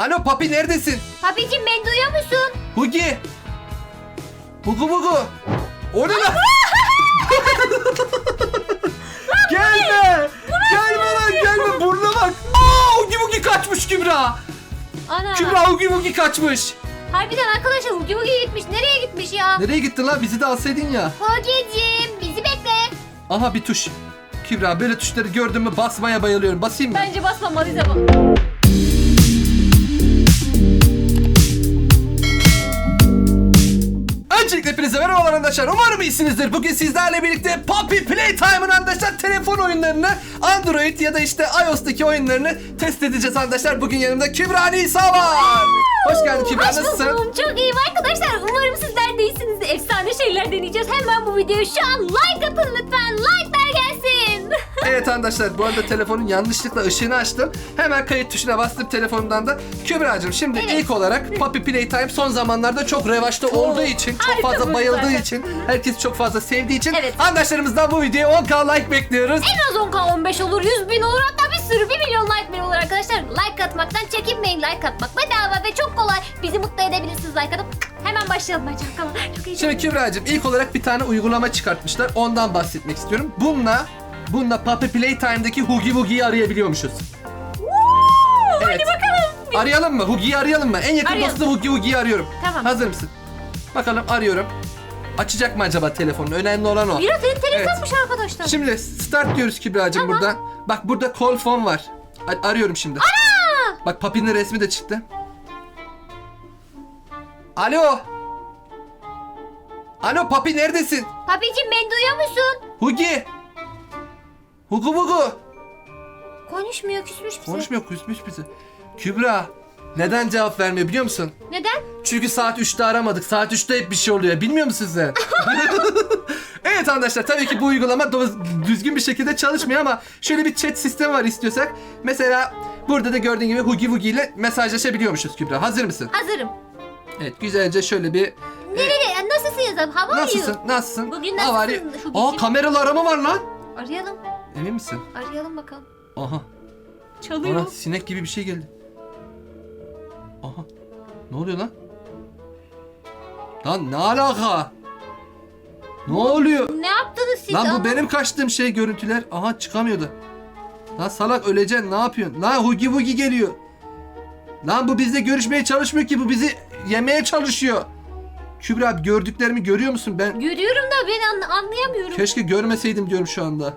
Alo papi neredesin? Papicim beni duyuyor musun? Hugi. Bugu bugu. O ne lan? gelme. Gelme lan gelme. Burnuna bak. Aa Hugi Bugi kaçmış Kübra. Ana. Kübra Hugi Bugi kaçmış. Harbiden arkadaşlar Hugi Hugi gitmiş. Nereye gitmiş ya? Nereye gittin lan? Bizi de alsaydın ya. Hugi'cim bizi bekle. Aha bir tuş. Kübra böyle tuşları gördün mü basmaya bayılıyorum. Basayım mı? Bence basmamalıyız ama. Hepinize merhabalar arkadaşlar. Umarım iyisinizdir. Bugün sizlerle birlikte Poppy Playtime'ın arkadaşlar telefon oyunlarını Android ya da işte iOS'taki oyunlarını test edeceğiz arkadaşlar. Bugün yanımda Kübra Nisa var. Hoş geldin Kübra. Hoş Nasılsın? buldum. Çok iyiyim arkadaşlar. Umarım sizler de iyisiniz. Efsane şeyler deneyeceğiz. Hemen bu videoya şu an like atın lütfen. Like'lar gelsin. Evet arkadaşlar bu arada telefonun yanlışlıkla ışığını açtım. Hemen kayıt tuşuna bastım telefonumdan da. Kübra'cığım şimdi Evet. ilk olarak Poppy Playtime son zamanlarda çok revaçta olduğu için, çok Harika fazla bir bayıldığı zaten. için, herkes çok fazla sevdiği için Evet. arkadaşlarımızdan bu videoya 10k like bekliyoruz. En az 10k 15 olur 100 bin olur hatta bir sürü 1 milyon like bile olur arkadaşlar. Like atmaktan çekinmeyin. Like atmak bedava ve çok kolay. Bizi mutlu edebilirsiniz like atıp. Hemen başlayalım bence. Tamam. Çok. Şimdi Kübra'cığım ilk olarak bir tane uygulama çıkartmışlar. Ondan bahsetmek istiyorum. Bununla Bununla Poppy Playtime'daki Hugi Wugi'yi arayabiliyormuşuz. Hadi Evet. bakalım. Arayalım mı? Hugi'yi arayalım mı? En yakın Arayalım. dostu Hugi Wugi'yi arıyorum. Tamam. Hazır mısın? Bakalım arıyorum. Açacak mı acaba telefonunu? Önemli olan o. Biraz enteresanmış arkadaşlar. Şimdi start diyoruz Kübra'cığım Tamam. burada. Bak burada call phone var. A- arıyorum şimdi. Ana! Bak Papi'nin resmi de çıktı. Alo. Alo Papi neredesin? Papicim beni duyuyor musun? Hugi. Hugu bugu. Konuşmuyor küsmüş bize. Konuşmuyor kusmuş bizi. Kübra. Neden cevap vermiyor biliyor musun? Neden? Çünkü saat 3'te aramadık. Saat 3'te hep bir şey oluyor. Bilmiyor musun sen? evet arkadaşlar tabii ki bu uygulama do- düzgün bir şekilde çalışmıyor ama şöyle bir chat sistemi var istiyorsak. Mesela burada da gördüğün gibi Hugi Wugi ile mesajlaşabiliyormuşuz Kübra. Hazır mısın? Hazırım. Evet güzelce şöyle bir... Nereye? Nasılsın yazalım? Hava Nasılsın? Nasılsın? Bugün How are nasılsın you? Hugi'cim? Aa kameralı arama var lan. Arayalım. Emin misin? Arayalım bakalım. Aha. Çalıyor. Bana sinek gibi bir şey geldi. Aha. Ne oluyor lan? Lan ne alaka? Ne oluyor? Ne yaptınız siz? Lan bu Ama- benim kaçtığım şey görüntüler. Aha çıkamıyordu. Lan salak öleceksin ne yapıyorsun? Lan Hugi Wugi geliyor. Lan bu bizle görüşmeye çalışmıyor ki bu bizi yemeye çalışıyor. Kübra abi gördüklerimi görüyor musun? Ben Görüyorum da ben an- anlayamıyorum. keşke görmeseydim diyorum şu anda.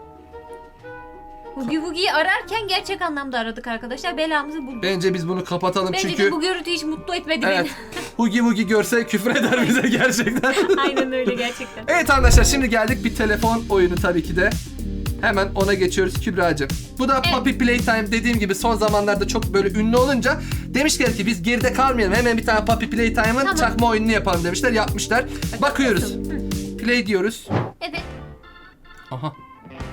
Hugi Wugi'yi ararken gerçek anlamda aradık arkadaşlar. Belamızı bulduk. Bence biz bunu kapatalım Bence çünkü de bu görüntü hiç mutlu etmedi evet. Hugi Wugi görse küfür eder bize gerçekten. beni. Aynen öyle gerçekten. Evet arkadaşlar şimdi geldik bir telefon oyunu tabii ki de. Hemen ona geçiyoruz Kübra'cığım. Bu da Evet. Poppy Playtime dediğim gibi son zamanlarda çok böyle ünlü olunca demişler ki biz geride kalmayalım. Hemen bir tane Poppy Playtime'ın Tamam. çakma oyununu yapalım demişler. Yapmışlar. Bakıyoruz. Hı. Play diyoruz. Evet. Aha.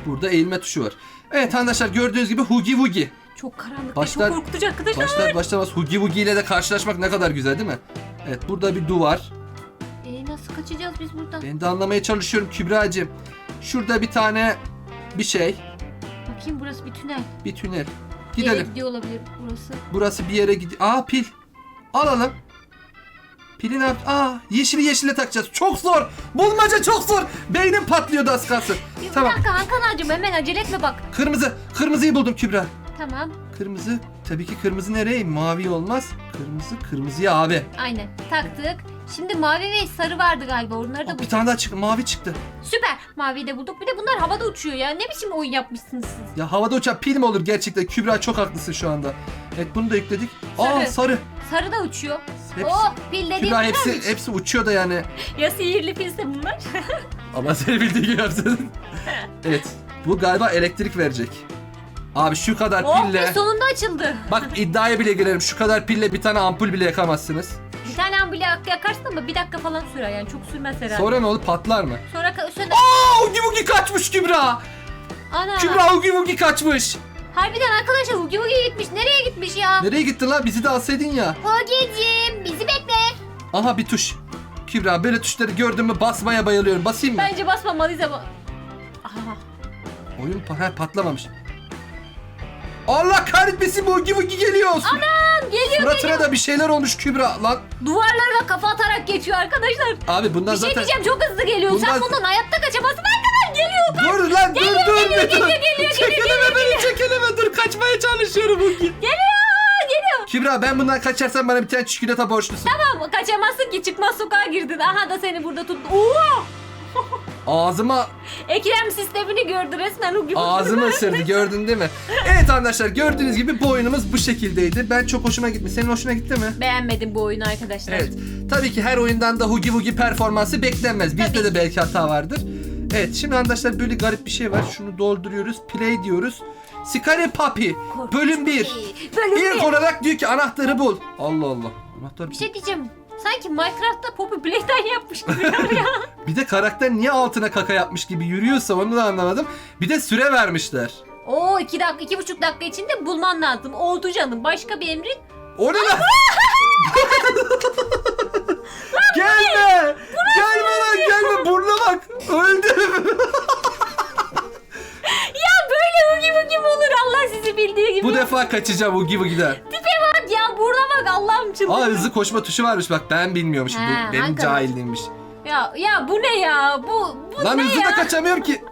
Burada eğilme tuşu var. Evet arkadaşlar gördüğünüz gibi Hugi Wugi. Çok karanlık Başlar- ve çok korkutucu arkadaşlar. Başlar başlamaz Hugi Wugi ile de karşılaşmak ne kadar güzel değil mi? Evet burada bir duvar. Ee, nasıl kaçacağız biz buradan? Ben de anlamaya çalışıyorum Kübra'cığım. Şurada bir tane bir şey. Bakayım burası bir tünel. Bir tünel. Yere Gidelim. gidiyor olabilir burası. Burası bir yere gidiyor. Aa pil. Alalım. Pili ne yap? Aa yeşili yeşile takacağız. Çok zor. Bulmaca çok zor. Beynim patlıyordu az kalsın. Bir Tamam. dakika Hakan ağacım hemen acele etme bak. Kırmızı. Kırmızıyı buldum Kübra. Tamam. Kırmızı. Tabii ki kırmızı nereye? Mavi olmaz. Kırmızı. Kırmızıya abi. Aynen taktık. Şimdi mavi ve sarı vardı galiba onları da Aa, bir bulduk. tane daha çıktı. Mavi çıktı. Süper. Maviyi de bulduk. Bir de bunlar havada uçuyor ya. Ne biçim oyun yapmışsınız siz? Ya havada uçan pil mi olur gerçekten? Kübra çok haklısın şu anda. Evet bunu da yükledik. Aa Sarı. sarı. Sarı da uçuyor. Hepsi, Oh pil dediğim Kübra hepsi, güzelmiş. hepsi uçuyor da yani. Ya sihirli pilse bunlar. Ama seni bildiği gibi yapsın. evet. Bu galiba elektrik verecek. Abi şu kadar oh pille. pil sonunda açıldı. Bak iddiaya bile girerim. Şu kadar pille bir tane ampul bile yakamazsınız. Bir tane ambulya yakarsın ama bir dakika falan sürer yani çok sürmez herhalde. Sonra ne olur patlar mı? Sonra ka- söner. Aa Hugi Wugi kaçmış Kübra. Ana. Kübra Hugi Wugi kaçmış. Harbiden arkadaşlar Hugi Hugi gitmiş. Nereye gitmiş ya? Nereye gittin lan? Bizi de alsaydın ya. Hugi'cim bizi bekle. Aha bir tuş. Kübra böyle tuşları gördün mü basmaya bayılıyorum. Basayım mı? Bence basmamalıyız ama. Aha. Oyun pa- ha, patlamamış. Allah kahretmesin Hugi Wugi geliyor. Ana Tamam geliyor Suratına geliyor. da bir şeyler olmuş Kübra. Lan Duvarlara kafa atarak geçiyor arkadaşlar. abi bundan Bir şey zaten... diyeceğim çok hızlı geliyor. Sen Bundan- bundan hayatta kaçamazsın. Arkadan geliyor. Dur lan dur Geliyor, dur geliyor, dur. geliyor, geliyor, Çekeleme beni çekeleme dur kaçmaya çalışıyorum bugün. Geliyor geliyor. Kübra ben bundan kaçarsam bana bir tane çikolata borçlusun. Tamam kaçamazsın ki çıkmaz sokağa girdin. Aha da seni burada tut. Oo! Ağzıma Ekrem sistemini gördü resmen o gibi. ağzımı ısırdı gördün değil mi? Evet arkadaşlar gördüğünüz gibi bu oyunumuz bu şekildeydi. Ben çok hoşuma gitti. Senin hoşuna gitti mi? Beğenmedim bu oyunu arkadaşlar. Evet. Tabii ki her oyundan da hugi hugi performansı beklenmez. Bizde Tabii de belki hata vardır. Evet şimdi arkadaşlar böyle garip bir şey var. Şunu dolduruyoruz. Play diyoruz. Puppy. Korkunç Bölüm 1. bir- Bölüm İlk bir. olarak diyor ki anahtarı bul. Allah Allah. Anahtar Bir şey diyeceğim. Sanki Minecraft'ta Poppy Playtime yapmış gibi ya. Bir de karakter niye altına kaka yapmış gibi yürüyorsa onu da anlamadım. Bir de süre vermişler. Oo iki dakika, iki buçuk dakika içinde bulman lazım. Oldu canım. Başka bir emrin. O ne lan? gelme! Bak. Öldüm. Ya böyle hugi hugi mi olur Allah sizi bildiği gibi. Bu defa kaçacağım Ugi Bugi'den. Tipe bak ya burada bak Allah'ım Aa çıldırdım. hızlı koşma tuşu varmış bak ben bilmiyormuşum. Ha, Bu benim hakikaten. cahilliğimmiş. Ya ya bu ne ya? Bu bu Lan ne hızlı ya? da kaçamıyorum ki.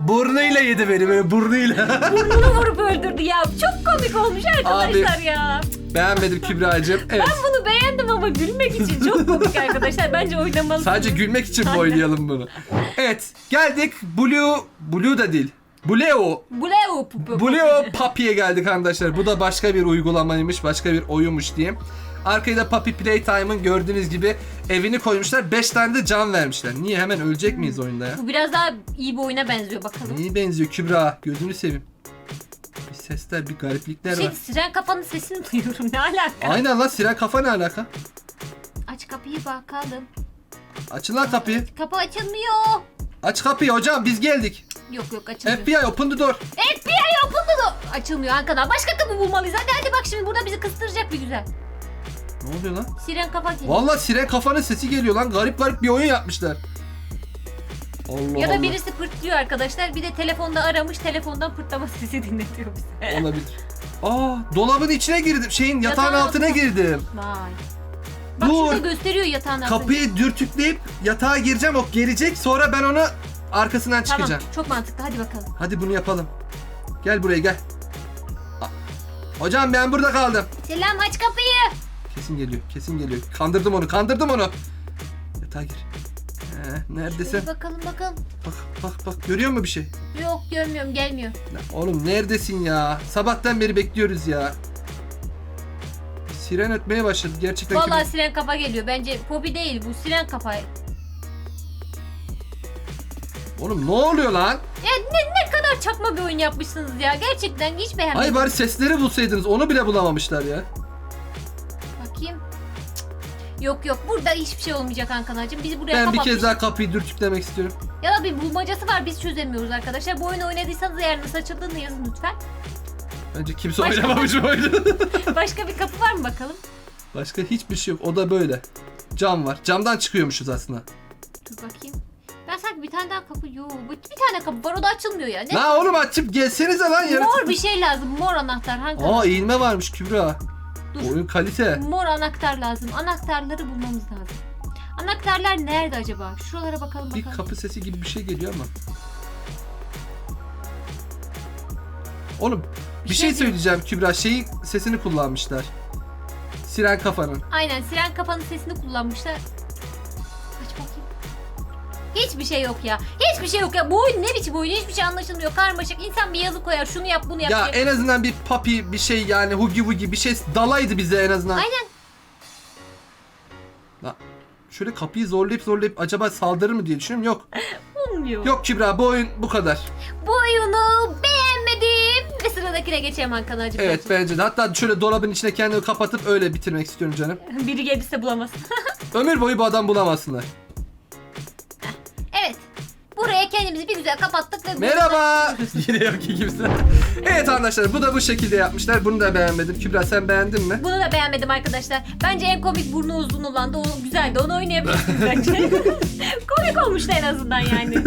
Burnuyla yedi beni böyle burnuyla. Burnunu vurup öldürdü ya. Çok komik olmuş arkadaşlar ya. Beğenmedim Kübra'cığım. Evet. Ben bunu beğendim ama gülmek için çok komik arkadaşlar. Bence oynamalısınız. Sadece gülmek için mi Aynen. oynayalım bunu? Evet geldik Blue, Blue da değil. Bleo. Blue. Bleo Puppy'ye geldik arkadaşlar. Bu da başka bir uygulamaymış, başka bir oyunmuş diyeyim. Arkaya da Puppy Playtime'ın gördüğünüz gibi evini koymuşlar. 5 tane de can vermişler. Niye hemen ölecek miyiz oyunda ya? Bu biraz daha iyi bir oyuna benziyor bakalım. Neyi benziyor Kübra? Gözünü seveyim. Bir sesler, bir gariplikler Şey var. siren kafanın sesini duyuyorum. Ne alaka? Aynen lan siren kafa ne alaka? Aç kapıyı bakalım. Açın lan kapıyı. Kapı açılmıyor. Aç kapıyı hocam biz geldik. Yok yok açılmıyor. FBI open the door. FBI open the door. Açılmıyor Ankara'dan. Başka kapı bulmalıyız. Hadi hadi bak şimdi burada bizi kıstıracak bir güzel. Ne oluyor lan? Siren kafa geliyor. Vallahi siren kafanın sesi geliyor lan. Garip garip bir oyun yapmışlar. Allah Ya da Allah. birisi pırtlıyor arkadaşlar. Bir de telefonda aramış. Telefondan pırtlama sesi dinletiyor bize. Olabilir. Aa dolabın içine girdim. Şeyin yatağın Yatağın altına altına. girdim. Vay. Bak Dur. şurada gösteriyor yatağın altını. Kapıyı dürtükleyip yatağa gireceğim. O gelecek. Sonra ben onu arkasından Tamam çıkacağım. çok mantıklı hadi bakalım. Hadi bunu yapalım. Gel buraya gel. Hocam ben burada kaldım. Selam aç kapıyı. Kesin geliyor. Kesin geliyor. Kandırdım onu. Kandırdım onu. Yatağa gir. Ee, neredesin? Bir bakalım bakalım. Bak bak bak. Görüyor musun bir şey? Yok görmüyorum gelmiyor. Lan Oğlum neredesin ya? Sabahtan beri bekliyoruz ya. Siren ötmeye başladı gerçekten. Vallahi kim- siren kafa geliyor. Bence Poppy değil bu siren kafa. Ya Oğlum ne oluyor lan? ne, ne kadar çakma bir oyun yapmışsınız ya. Gerçekten hiç beğenmedim. Ay bari sesleri bulsaydınız. Onu bile bulamamışlar ya. Yok yok burada hiçbir şey olmayacak Ankanacığım. Biz buraya Ben bir kez daha kapıyı dürtüklemek istiyorum. Ya da bir bulmacası var biz çözemiyoruz arkadaşlar. Bu oyunu oynadıysanız eğer nasıl açıldığını yazın lütfen. Bence kimse Başka- oynamamış bu oyunu. Başka bir kapı var mı bakalım? Başka hiçbir şey yok. O da böyle. Cam var. Camdan çıkıyormuşuz aslında. Dur bakayım. Ben sanki bir tane daha kapı yok. Bir bir tane kapı var o da açılmıyor ya. Ne? La oğlum açıp gelsenize lan yarın. Mor bir şey lazım. Mor anahtar. Hangi Aa eğilme varmış Kübra. Dur. Oyun kalite. Mor anahtar lazım. Anahtarları bulmamız lazım. Anahtarlar nerede acaba? Şuralara bakalım Bir bakalım. kapı sesi gibi bir şey geliyor ama. Oğlum bir, Bir şey, şey söyleyeceğim Kübra. Şeyin sesini kullanmışlar. Siren kafanın. Aynen siren kafanın sesini kullanmışlar. Hiçbir şey yok ya. Hiçbir şey yok ya. Bu oyun ne biçim oyun? Hiçbir şey anlaşılmıyor. Karmaşık. İnsan bir yazı koyar. Şunu yap bunu yap. Ya diye. en azından bir papi bir şey yani hugi hugi bir şey dalaydı bize en azından. Aynen. Şöyle kapıyı zorlayıp zorlayıp acaba saldırır mı diye düşünüyorum. Yok. Olmuyor. Yok Kübra bu oyun bu kadar. Bu oyunu beğenmedim. Ve sıradakine geçelim Hakan Hacı. Evet bence de. Hatta şöyle dolabın içine kendimi kapatıp öyle bitirmek istiyorum canım. Biri gelirse bulamaz. Ömür boyu bu adam bulamazsınlar. Buraya kendimizi bir güzel kapattık ve... Merhaba. Yine yok ki kimse. Evet arkadaşlar bu da bu şekilde yapmışlar. Bunu da beğenmedim. Kübra sen beğendin mi? Bunu da beğenmedim arkadaşlar. Bence en komik burnu uzun olandı. O güzeldi. Onu oynayabilirsiniz bence. komik olmuştu en azından yani.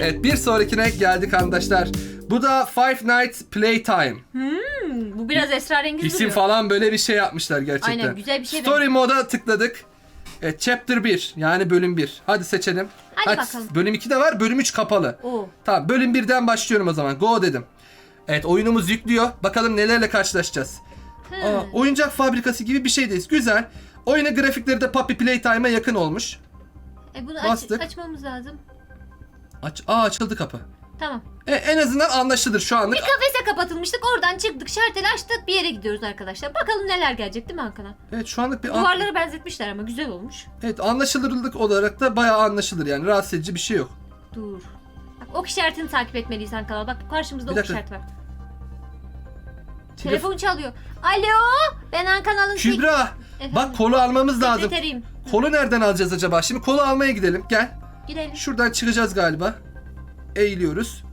Evet bir sonrakine geldik arkadaşlar. Bu da Five Nights Playtime. Hmm, bu biraz esrarengiz İsim duruyor. falan böyle bir şey yapmışlar gerçekten. Aynen, güzel bir şey Story moda tıkladık. Evet, chapter 1 yani bölüm 1. Hadi seçelim. Hadi bakalım. Bölüm 2 de var, bölüm 3 kapalı. Oo. Tamam, bölüm 1'den başlıyorum o zaman. Go dedim. Evet, oyunumuz yüklüyor. Bakalım nelerle karşılaşacağız. Hmm. Aa, oyuncak fabrikası gibi bir şeydeyiz. Güzel. Oyunun grafikleri de Puppy Playtime'a yakın olmuş. E bunu aç, Bastık. açmamız lazım. Aç, aa açıldı kapı. Tamam. E, en azından anlaşılır şu anlık. Kafese kapatılmıştık. Oradan çıktık. Şarteli açtık. Bir yere gidiyoruz arkadaşlar. Bakalım neler gelecek değil mi Hakan'a? Evet, şu anlık bir an- Duvarları benzetmişler ama güzel olmuş. Evet, anlaşılırlık olarak da bayağı anlaşılır yani. Rahatsız edici bir şey yok. Dur. Bak ok işaretini takip etmeliyiz Hakan. Bak karşımızda Bir ok dakika. işareti var. Telefon. Telefon çalıyor. Alo. Ben Hakan Alın. Kübra, bak kolu almamız lazım. Sekreteriyim. Kolu nereden alacağız acaba? Şimdi kolu almaya gidelim. Gel. Gidelim. Şuradan çıkacağız galiba. Eğiliyoruz.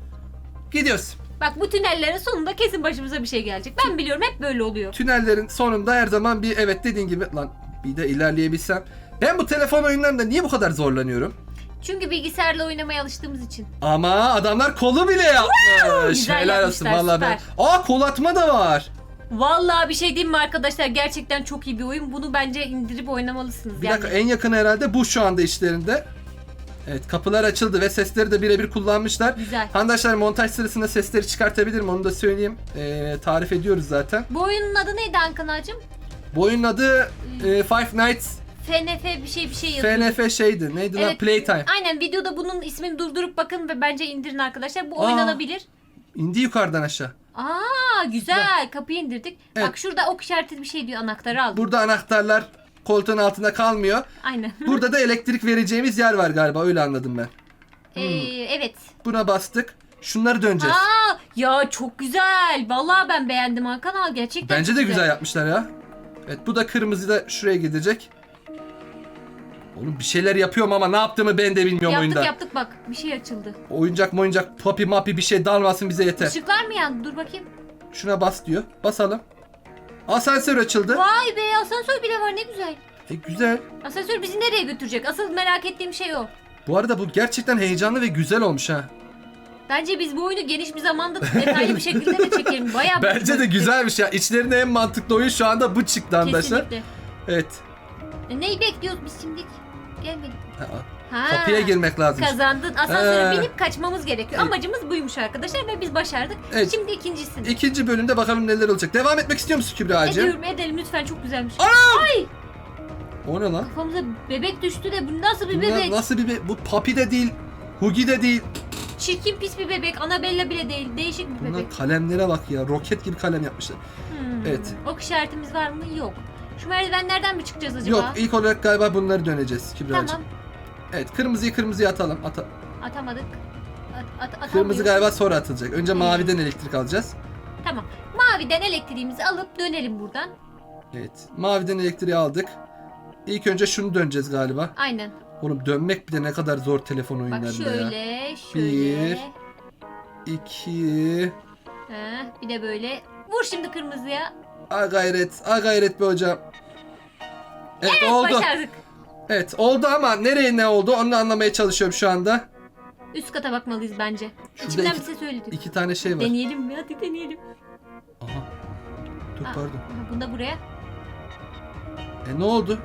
Gidiyoruz. Bak bu tünellerin sonunda kesin başımıza bir şey gelecek. Ben biliyorum hep böyle oluyor. Tünellerin sonunda her zaman bir evet dediğin gibi lan bir de ilerleyebilsem. Ben bu telefon oyunlarında niye bu kadar zorlanıyorum? Çünkü bilgisayarla oynamaya alıştığımız için. Ama adamlar kolu bile yapmış. güzel Helal olsun yapmışlar, vallahi ben. Aa kol atma da var. Vallahi bir şey diyeyim mi arkadaşlar? Gerçekten çok iyi bir oyun. Bunu bence indirip oynamalısınız. Bir yani. dakika en yakın herhalde bu şu anda işlerinde. Evet kapılar açıldı ve sesleri de birebir kullanmışlar. Güzel. Arkadaşlar montaj sırasında sesleri çıkartabilirim onu da söyleyeyim. Ee, tarif ediyoruz zaten. Bu oyunun adı neydi Hakan'cığım? Bu oyunun adı e, Five Nights FNF bir şey bir şey yazıyor. FNF şeydi. Neydi lan? Evet. Playtime. Aynen videoda bunun ismini durdurup bakın ve bence indirin arkadaşlar. Bu Aa. oynanabilir. İndi yukarıdan aşağı. Aa güzel. Kapıyı indirdik. Evet. Bak şurada ok işareti bir şey diyor. Anahtarı aldım. Burada anahtarlar koltuğun altında kalmıyor. Aynen. Burada da elektrik vereceğimiz yer var galiba öyle anladım ben. Ee, evet. Buna bastık. Şunları döneceğiz. Aa ya çok güzel. Vallahi ben beğendim Hakan al gerçekten. Bence çok de güzel yapmışlar ya. Evet bu da kırmızı da şuraya gidecek. Oğlum bir şeyler yapıyorum ama ne yaptığımı ben de bilmiyorum Yaptık oyunda. yaptık bak. Bir şey açıldı. Oyuncak moyuncak popi mapi bir şey dalmasın bize yeter. Işıklar mı yandı? Dur bakayım. Şuna bas diyor. Basalım. Asansör açıldı. Vay be asansör bile var ne güzel. E, güzel. Asansör bizi nereye götürecek? Asıl merak ettiğim şey o. Bu arada bu gerçekten heyecanlı ve güzel olmuş ha. Bence biz bu oyunu geniş bir zamanda detaylı bir şekilde de çekelim. Bayağı Bence de güzelmiş ya. İçlerinde en mantıklı oyun şu anda bu çıktı arkadaşlar. Kesinlikle. Evet. E, neyi bekliyoruz biz şimdi? Gelmedik. Aa, Ha. Kapıya girmek lazım. Kazandın. Asansöre Ee. binip kaçmamız gerekiyor. Evet. Amacımız buymuş arkadaşlar ve biz başardık. Evet. Şimdi ikincisini. İkinci bölümde bakalım neler olacak. Devam etmek istiyor musun Kübra'cığım? Ediyorum edelim lütfen çok güzelmiş. Anam! Ay O ne lan? kafamıza bebek düştü de bu nasıl bir Bunlar bebek? nasıl bir be- Bu Papi de değil. Hugi de değil. Çirkin pis bir bebek. Annabella bile değil. Değişik bir Bunlar bebek. kalemlere bak ya. Roket gibi kalem yapmışlar. Hmm. Evet. Ok işaretimiz var mı? Yok. Şu merdivenlerden mi çıkacağız acaba? Yok ilk olarak galiba bunları döneceğiz Kübra'cığım. Tamam. Evet kırmızıyı kırmızıya atalım. Ata- Atamadık. At, at, Kırmızı galiba sonra atılacak. Önce Hmm. maviden elektrik alacağız. Tamam. Maviden elektriğimizi alıp dönelim buradan. Evet. Maviden elektriği aldık. İlk önce şunu döneceğiz galiba. Aynen. Oğlum dönmek bile ne kadar zor telefon Bak oyunlarında ya. şöyle, şöyle. Bir. İki. Heh, bir de böyle. Vur şimdi kırmızıya. A gayret. A gayret be hocam. Evet, oldu. Başardık. Evet oldu ama nereye ne oldu onu anlamaya çalışıyorum şu anda. Üst kata bakmalıyız bence. Şurada İçimden iki- bir ses söyledi. İki tane şey var. Deneyelim mi? Hadi deneyelim. Aha. Dur Aa, pardon. aha, Bunda buraya. E ne oldu?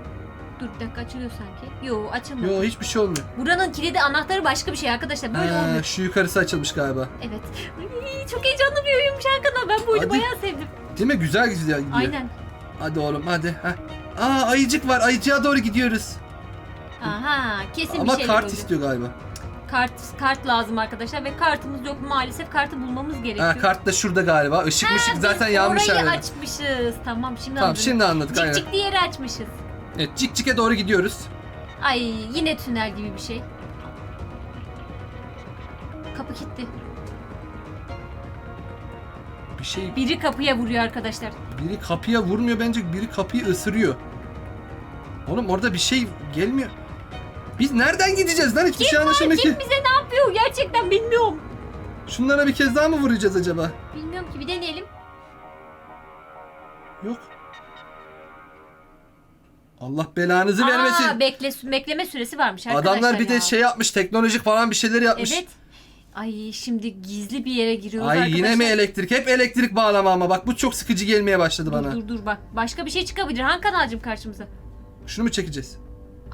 Dur bir dakika açılıyor sanki. Yo açılmadı. Yo hiçbir şey olmuyor. Buranın kilidi anahtarı başka bir şey arkadaşlar. Böyle Ha, olmuyor. şu yukarısı açılmış galiba. Evet. Ay, çok heyecanlı bir oyunmuş Hakan Ben bu oyunu Hadi. bayağı sevdim. Değil mi? Güzel gidiyor. Aynen. Hadi oğlum hadi. Heh. Aa ayıcık var. Ayıcığa doğru gidiyoruz. Kesin Ama bir şeyler kart istiyor galiba. Kart, kart lazım arkadaşlar ve kartımız yok maalesef. Kartı bulmamız gerekiyor. Ha, kart da şurada galiba. Işık Ha, mışık biz zaten yanmış Orayı herhalde. açmışız. Tamam şimdi Tamam anladım. şimdi anladık aynen. Cik cik diğeri açmışız. Evet cik cike doğru gidiyoruz. Ay yine tünel gibi bir şey. Kapı kilitli. Bir şey Biri kapıya vuruyor arkadaşlar. biri kapıya vurmuyor bence biri kapıyı ısırıyor. Oğlum orada bir şey gelmiyor. Biz nereden gideceğiz lan hiçbir şey anlaşılmıyor Kim ki. bize ne yapıyor gerçekten bilmiyorum. Şunlara bir kez daha mı vuracağız acaba? Bilmiyorum ki bir deneyelim. Yok. Allah belanızı Aa, vermesin. bekle, bekleme süresi varmış arkadaşlar Adamlar bir de ya. şey yapmış teknolojik falan bir şeyler yapmış. Evet. Ay şimdi gizli bir yere giriyoruz Ay arkadaşlar. yine mi elektrik? Hep elektrik bağlama ama bak bu çok sıkıcı gelmeye başladı Dur bana. dur dur bak. Başka bir şey çıkabilir. Han kanalcım karşımıza. Şunu mu çekeceğiz?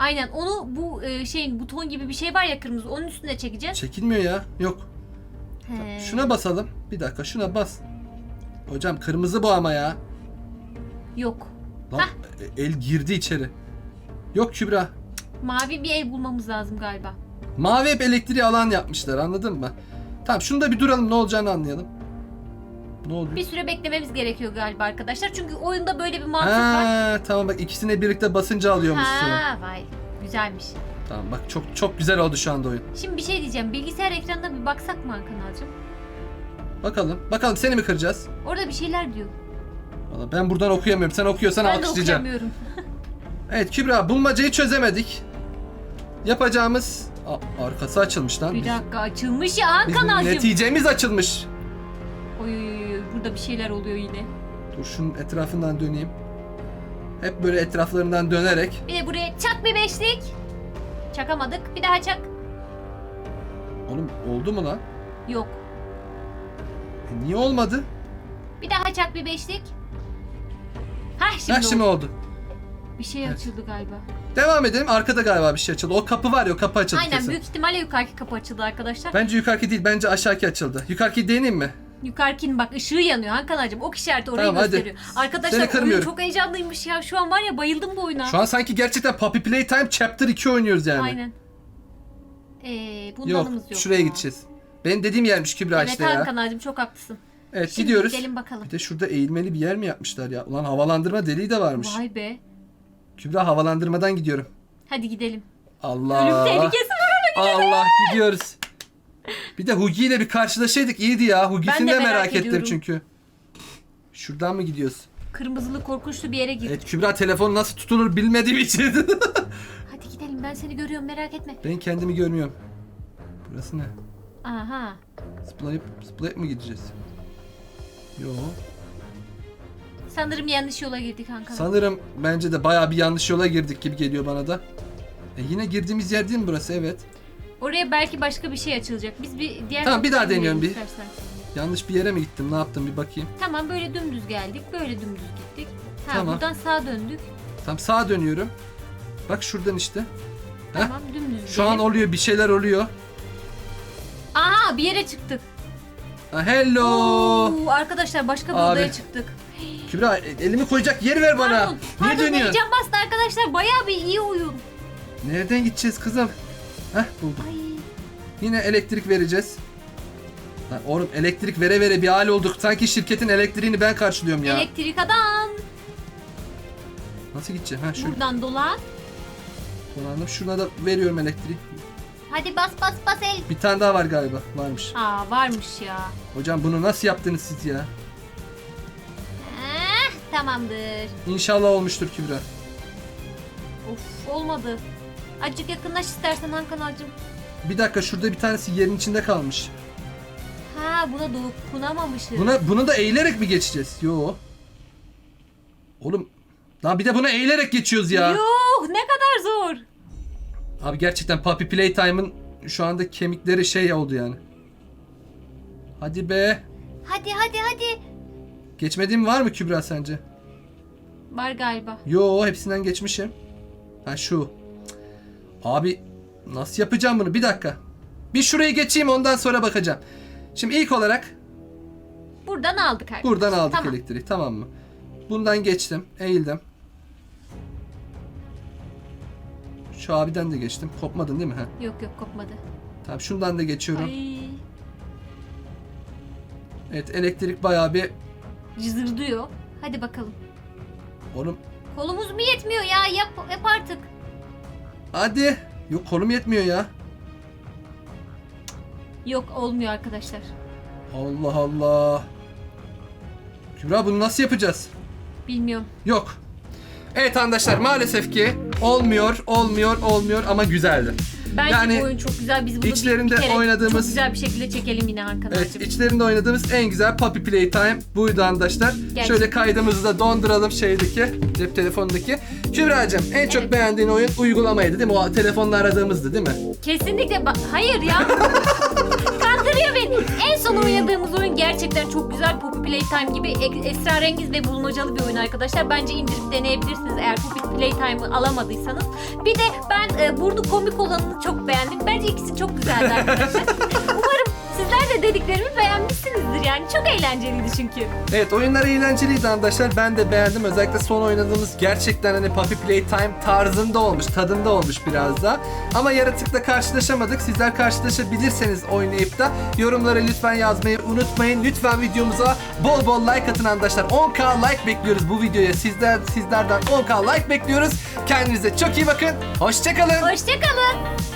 Aynen onu bu e, şeyin buton gibi bir şey var ya kırmızı onun üstüne çekeceğiz. Çekilmiyor ya. Yok. He. Şuna basalım. Bir dakika şuna bas. Hocam kırmızı bu ama ya. Yok. Lan Hah. e- el girdi içeri. Yok Kübra. Mavi bir el bulmamız lazım galiba. Mavi hep elektriği alan yapmışlar anladın mı? Tamam şunu da bir duralım ne olacağını anlayalım. Ne oldu? Bir süre beklememiz gerekiyor galiba arkadaşlar. Çünkü oyunda böyle bir mantık var. Ha, tamam bak ikisine birlikte basınca alıyormuşsun. Ha vay. Güzelmiş. Tamam bak çok çok güzel oldu şu anda oyun. Şimdi bir şey diyeceğim. Bilgisayar ekranına bir baksak mı kanalcım? Bakalım. Bakalım seni mi kıracağız? Orada bir şeyler diyor. Valla ben buradan okuyamıyorum. Sen okuyorsan ben de alkışlayacağım. okuyamıyorum. Evet Kübra bulmacayı çözemedik. Yapacağımız... Aa, arkası açılmış lan. Bir Biz- dakika açılmış ya biz- kanalcım. neticemiz açılmış. Burada bir şeyler oluyor yine. Dur şunun etrafından döneyim. Hep böyle etraflarından dönerek. Bir de buraya çak bir beşlik. Çakamadık. Bir daha çak. Oğlum oldu mu lan? Yok. E, niye olmadı? Bir daha çak bir beşlik. Hah şimdi, Heh, şimdi oldu. oldu. Bir şey Evet. açıldı galiba. Devam edelim. Arkada galiba bir şey açıldı. O kapı var ya o kapı açıldı Aynen kesin. büyük ihtimalle yukarıki kapı açıldı arkadaşlar. Bence yukarıki değil. Bence aşağıki açıldı. Yukarıki deneyeyim mi? Yukarıkinin bak ışığı yanıyor Hakan ağacım. Ok işareti orayı Tamam, hadi. gösteriyor. Arkadaşlar Seni oyun kırmıyorum. çok heyecanlıymış ya. Şu an var ya bayıldım bu oyuna. Şu an sanki gerçekten Puppy Playtime Chapter 2 oynuyoruz yani. Aynen. Ee, Yok, yok. şuraya ya. gideceğiz. Benim dediğim yermiş Kübra Evet işte ya. Hakan ağacım çok haklısın. Evet Şimdi gidiyoruz. gidelim bakalım. Bir de şurada eğilmeli bir yer mi yapmışlar ya? Ulan havalandırma deliği de varmış. Vay be. Kübra havalandırmadan gidiyorum. Hadi gidelim. Allah. Ölüm tehlikesi var. Allah gidiyoruz. Bir de Hugi ile bir karşılaşaydık iyiydi ya. Hugi'sini de de merak, merak ettim ediyorum. çünkü. Şuradan mı gidiyoruz? Kırmızılı korkunçlu bir yere girdik. Evet Kübra telefon nasıl tutulur bilmediğim için. Hadi gidelim ben seni görüyorum merak etme. ben kendimi görmüyorum. Burası ne? Aha. Zıplayıp zıplayıp mı gideceğiz? Yo. Sanırım yanlış yola girdik Hakan. Sanırım bence de bayağı bir yanlış yola girdik gibi geliyor bana da. E yine girdiğimiz yer değil mi burası? Evet. Oraya belki başka bir şey açılacak. Biz bir diğer Tamam, bir daha kapıdan deniyorum gidelim bir. istersen. Yanlış bir yere mi gittim? Ne yaptım bir bakayım. Tamam böyle dümdüz geldik. Böyle dümdüz gittik. Ha Tamam. buradan sağa döndük. Tam sağa dönüyorum. Bak şuradan işte. Heh. Tamam dümdüz Şu an gidelim. oluyor bir şeyler oluyor. Aha bir yere çıktık. Ha, hello. Oo, arkadaşlar başka bir Abi. odaya çıktık. Kübra e- elimi koyacak yer ver bana. Pardon, Niye pardon dönüyorsun? heyecan bastı arkadaşlar. Bayağı bir iyi oyun. Nereden gideceğiz kızım? Heh buldum. Ay. Yine elektrik vereceğiz. Lan oğlum elektrik vere vere bir hal olduk. Sanki şirketin elektriğini ben karşılıyorum ya. Elektrik adam. Nasıl gideceğim? Ha şöyle Buradan dolan. dolandım. Şuna da veriyorum elektriği. Hadi bas bas bas el. Bir tane daha var galiba. Varmış. Aa varmış ya. Hocam bunu nasıl yaptınız siz ya? Eh, tamamdır. İnşallah olmuştur Kübra. Of olmadı. Azıcık yakınlaş istersen Hakan ağacım. Bir dakika şurada bir tanesi yerin içinde kalmış. Ha buna dokunamamışız. Buna bunu da eğilerek mi geçeceğiz? Yo. Oğlum lan bir de buna eğilerek geçiyoruz ya. Yuh ne kadar zor. Abi gerçekten Puppy Playtime'ın şu anda kemikleri şey oldu yani. Hadi be. Hadi hadi hadi. Geçmediğim var mı Kübra sence? Var galiba. Yo hepsinden geçmişim. Ha şu. Abi nasıl yapacağım bunu? Bir dakika. Bir şurayı geçeyim ondan sonra bakacağım. Şimdi ilk olarak Buradan aldık arkadaşlar. buradan aldık Tamam. elektriği tamam mı? Bundan geçtim, eğildim. Şu abiden de geçtim. Kopmadın değil mi? Ha. Yok yok kopmadı. Tamam şundan da geçiyorum. Ay. Evet elektrik bayağı bir Cızırdıyor. Hadi bakalım. oğlum Kolumuz mu yetmiyor ya? Yap, yap artık. Hadi. Yok kolum yetmiyor ya. Yok olmuyor arkadaşlar. Allah Allah. Kübra bunu nasıl yapacağız? Bilmiyorum. Yok. Evet arkadaşlar maalesef ki olmuyor, olmuyor, olmuyor ama güzeldi. Bence Yani bu oyun çok güzel. Biz bunu içlerinde bir kere oynadığımız- çok güzel bir şekilde çekelim yine Hakan Evet içlerinde oynadığımız en güzel Puppy Playtime buydu arkadaşlar. Şöyle kaydımızı da donduralım şeydeki cep telefonundaki. Kübra'cığım en çok Evet. beğendiğin oyun uygulamaydı değil mi? O telefonla aradığımızdı değil mi? Kesinlikle. ba- Hayır ya. Kandırıcı Tabii en son oynadığımız oyun gerçekten çok güzel. Poppy Playtime gibi esrarengiz ve bulmacalı bir oyun arkadaşlar. Bence indirip deneyebilirsiniz eğer Poppy Playtime'ı alamadıysanız. Bir de ben e, burada komik olanını çok beğendim. Bence ikisi çok güzeldi arkadaşlar. Umarım sizler de dediklerimi beğenmişsinizdir yani. Çok eğlenceliydi çünkü. Evet oyunlar eğlenceliydi arkadaşlar. Ben de beğendim. Özellikle son oynadığımız gerçekten hani Puppy Playtime tarzında olmuş, tadında olmuş biraz da. Ama yaratıkla karşılaşamadık. Sizler karşılaşabilirseniz oynayıp da yorumlara lütfen yazmayı unutmayın. Lütfen videomuza bol bol like atın arkadaşlar. 10k like bekliyoruz bu videoya. Sizler sizlerden 10k like bekliyoruz. Kendinize çok iyi bakın. Hoşçakalın. Hoşçakalın.